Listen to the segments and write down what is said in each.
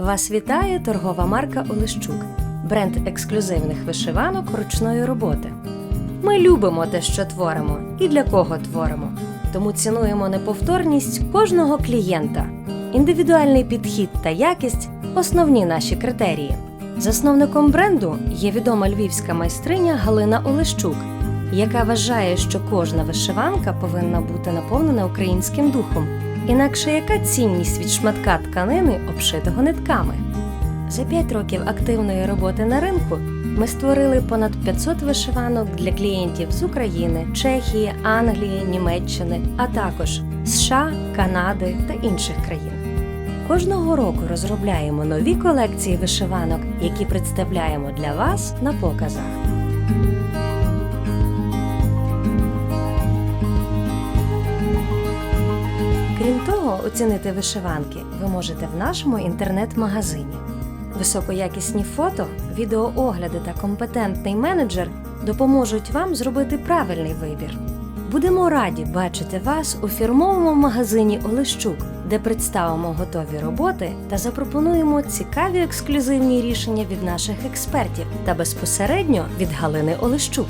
Вас вітає торгова марка Олещук, бренд ексклюзивних вишиванок ручної роботи. Ми любимо те, що творимо, і для кого творимо. Тому цінуємо неповторність кожного клієнта. Індивідуальний підхід та якість основні наші критерії. Засновником бренду є відома львівська майстриня Галина Олещук, яка вважає, що кожна вишиванка повинна бути наповнена українським духом. Інакше яка цінність від шматка тканини, обшитого нитками? За 5 років активної роботи на ринку ми створили понад 500 вишиванок для клієнтів з України, Чехії, Англії, Німеччини, а також США, Канади та інших країн. Кожного року розробляємо нові колекції вишиванок, які представляємо для вас на показах. Того, оцінити вишиванки ви можете в нашому інтернет-магазині. Високоякісні фото, відеоогляди та компетентний менеджер допоможуть вам зробити правильний вибір. Будемо раді бачити вас у фірмовому магазині Олещук, де представимо готові роботи та запропонуємо цікаві ексклюзивні рішення від наших експертів та безпосередньо від Галини Олещук.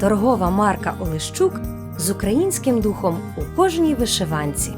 Торгова марка Олещук з українським духом у кожній вишиванці.